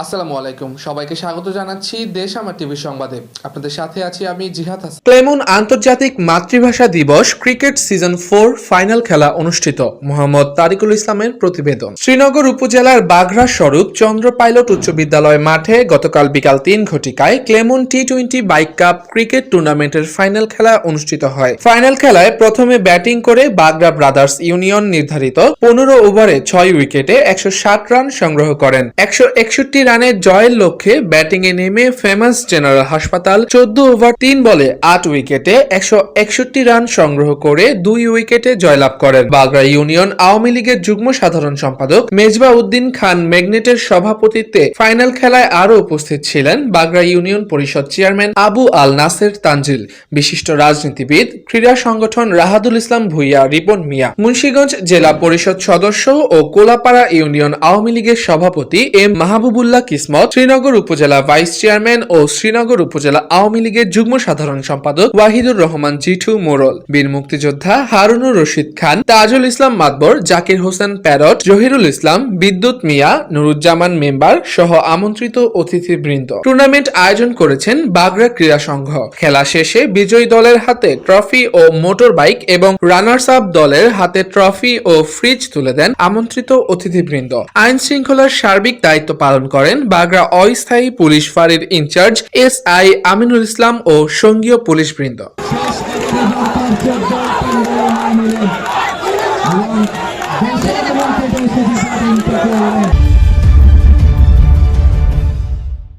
আসসালামু আলাইকুম। সবাইকে স্বাগত জানাচ্ছি দেশ আমার টিভি সংবাদে। আপনাদের সাথে আছি আমি জিহাদ হাসান। ক্লেমন আন্তর্জাতিক মাতৃভাষা দিবস ক্রিকেট সিজন ফোর ফাইনাল খেলা অনুষ্ঠিত। মোহাম্মদ তারিকুল ইসলামের প্রতিবেদন। শ্রীনগর উপজেলার বাঘরা স্বরূপ চন্দ্র পাইলট উচ্চ বিদ্যালয় মাঠে গতকাল বিকাল তিন ঘটিকায় Clemon T twenty bike cup cricket টুর্নামেন্টের ফাইনাল খেলা অনুষ্ঠিত হয়। ফাইনাল খেলায় প্রথমে ব্যাটিং করে বাগরা ব্রাদার্স ইউনিয়ন নির্ধারিত পনেরো ওভারে ছয় উইকেটে একশো ষাট রান সংগ্রহ করেন। একশো একষট্টি রানের জয়ের লক্ষ্যে ব্যাটিং এ নেমে ফেমাস জেনারেল হাসপাতাল চোদ্দ ওভার তিন বলে আট উইকেটে একশো একষট্টি রান সংগ্রহ করে দুই উইকেটে জয়লাভ করেন। বাগরা ইউনিয়ন আওয়ামী লীগের যুগ্ম সাধারণ সম্পাদক মেজবা উদ্দিন খান ম্যাগনেটের সভাপতিত্বে ফাইনাল খেলায় আরও উপস্থিত ছিলেন বাগরা ইউনিয়ন পরিষদ চেয়ারম্যান আবু আল নাসের তানজিল, বিশিষ্ট রাজনীতিবিদ, ক্রীড়া সংগঠন রাহাদুল ইসলাম ভুইয়া, রিপন মিয়া, মুন্সিগঞ্জ জেলা পরিষদ সদস্য ও কোলাপাড়া ইউনিয়ন আওয়ামী লীগের সভাপতি এম মাহবুবুল্লাহ কিসমত, শ্রীনগর উপজেলা ভাইস চেয়ারম্যান ও শ্রীনগর উপজেলা আওয়ামী লীগের যুগ্ম সাধারণ সম্পাদক ওয়াহিদুর রহমান জিঠু মোরল, বীর মুক্তিযোদ্ধা হারুনুর রশিদ খান, তাজুল ইসলাম মাতবর, জাকির হোসেন প্যারট, জহিরুল ইসলাম, বিদ্যুৎ মিয়া, নুরুজ্জামান মেম্বার সহ আমন্ত্রিত অতিথিবৃন্দ। টুর্নামেন্ট আয়োজন করেছেন বাগড়া ক্রীড়া সংঘ। খেলা শেষে বিজয়ী দলের হাতে ট্রফি ও মোটর বাইক এবং রানার্স আপ দলের হাতে ট্রফি ও ফ্রিজ তুলে দেন আমন্ত্রিত অতিথিবৃন্দ। আইন শৃঙ্খলার সার্বিক দায়িত্ব পালন করেন বাগড়া অস্থায়ী পুলিশ ফাঁড়ির incharge S I Aminul Islam ও সঙ্গীয় পুলিশবৃন্দ। বৃন্দ